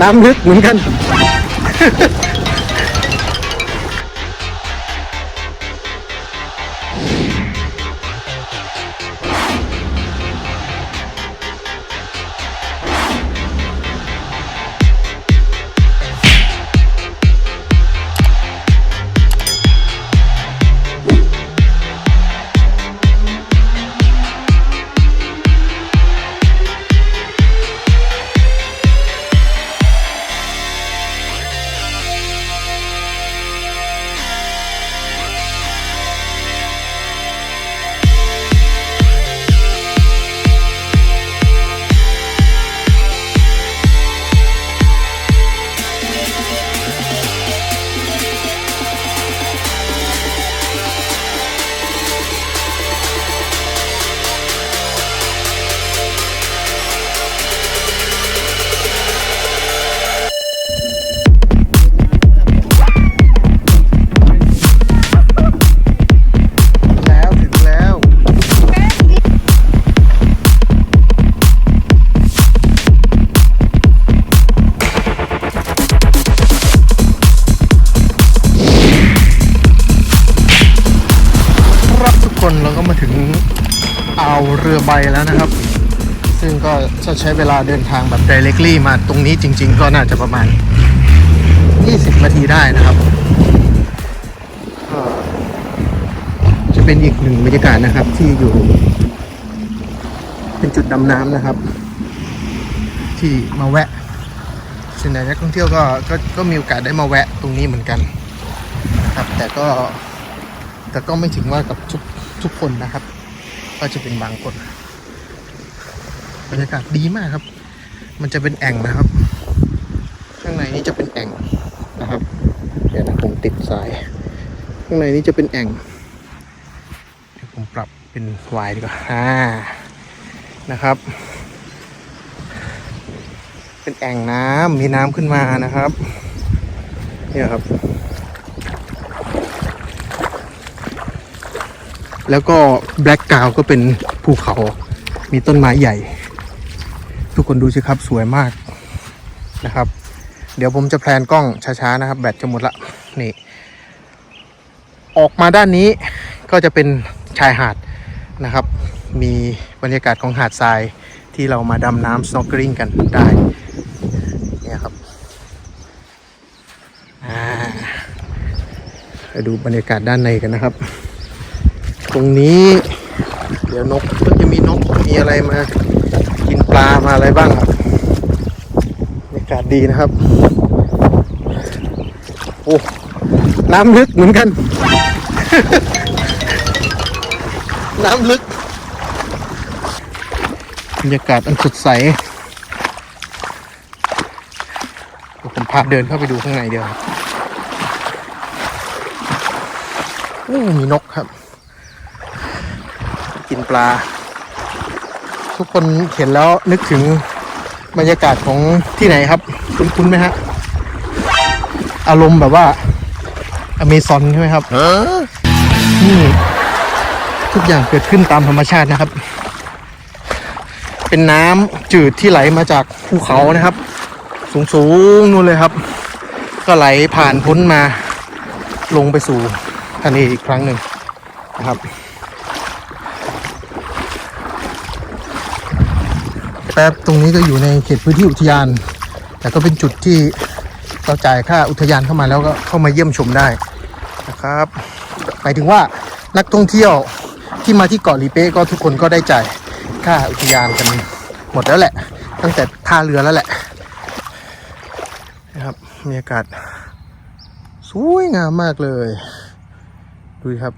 น้ำลึกเหมือนกัน ครับทุกคนเราก็มาถึงอ่าวเรือใบแล้วนะครับ ซึ่งก็จะใช้เวลาเดินทางแบบ directly มาตรงนี้จริง ๆ ก็น่าจะประมาณ 20 นาทีได้นะครับ จะเป็นอีกหนึ่งบรรยากาศนะครับที่อยู่ เป็นจุดดำน้ำนะครับ ที่มาแวะส่วนใหญ่นักท่องเที่ยวก็ก็ก็มีโอกาสได้มาแวะตรงนี้เหมือนกันนะครับ แต่ก็แต่ก็ไม่ถึงว่ากับทุก ทุกคนนะครับ ก็จะเป็นบางคนบรรยากาศดีมากครับ มันจะเป็นแอ่งนะครับ ข้างในนี้จะเป็นแอ่งนะครับ เดี๋ยวนะผมติดสาย ข้างในนี้จะเป็นแอ่งเดี๋ยวผมปรับเป็นวายดีกว่าอ่านะครับ เป็นแอ่งน้ำมีน้ำขึ้นมานะครับ เนี่ยครับ แล้วก็แบล็กกาวก็เป็นภูเขา มีต้นไม้ใหญ่ ทุกคนดูสิครับสวยมากนะครับ เดี๋ยวผมจะแพลนกล้องช้าๆนะครับ แบตจะหมดละนี่ ออกมาด้านนี้ก็จะเป็นชายหาดนะครับ มีบรรยากาศของหาดทรายที่เรามาดำน้ำ snorkeling กันได้เนี่ยครับอ่าดูบรรยากาศด้านในกันนะครับ ตรงนี้ เดี๋ยวนกก็จะมีนกมีอะไรมา กินปลามาอะไรบ้างครับบรรยากาศดีนะครับ โอ้น้ำลึกเหมือนกัน น้ำลึกบรรยากาศอันสดใสเดี๋ยวผมพาเดินเข้าไปดูข้างในเดียวมีนกครับ นปลา ทุกคนเห็นแล้วนึกถึงบรรยากาศของที่ไหนครับ คุ้นๆไหมฮะ อารมณ์แบบว่า อเมซอนใช่ไหมครับนี่ทุกอย่างเกิดขึ้นตามธรรมชาตินะครับ เป็นน้ำจืดที่ไหลมาจากภูเขานะครับ สูงๆนู่นเลยครับ ก็ไหลผ่านพ้นมาลงไปสู่ทะเลอีกครั้งหนึ่งนะครับ ป๊บตรงนี้ก็อยู่ในเขตพื้นที่อุทยาน แต่ก็เป็นจุดที่เราจ่ายค่าอุทยานเข้ามาแล้วก็เข้ามาเยี่ยมชมได้นะครับหมายถึงว่านักท่องเที่ยวที่มาที่เกาะลีเป้ก็ทุกคนก็ได้จ่ายค่าอุทยานกันหมดแล้วแหละ ตั้งแต่ท่าเรือแล้วแหละนะครับบรรยากาศสวยงามมากเลย ดูครับ